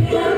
Yeah.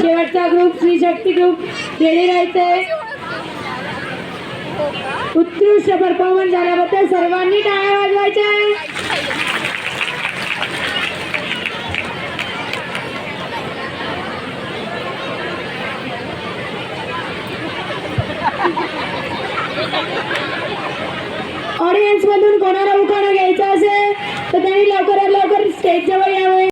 शेवटचा group Shri Shakti group ready राहायचंय उत्कृष्ट परफॉर्मन्स झाल्याबद्दल सर्वांनी टाळ्या वाजवायच्या. ऑडियन्स मधून कोणाला उखाणा घ्यायचा असेल तर त्यांनी लवकरात लवकर स्टेज जवळ यावे.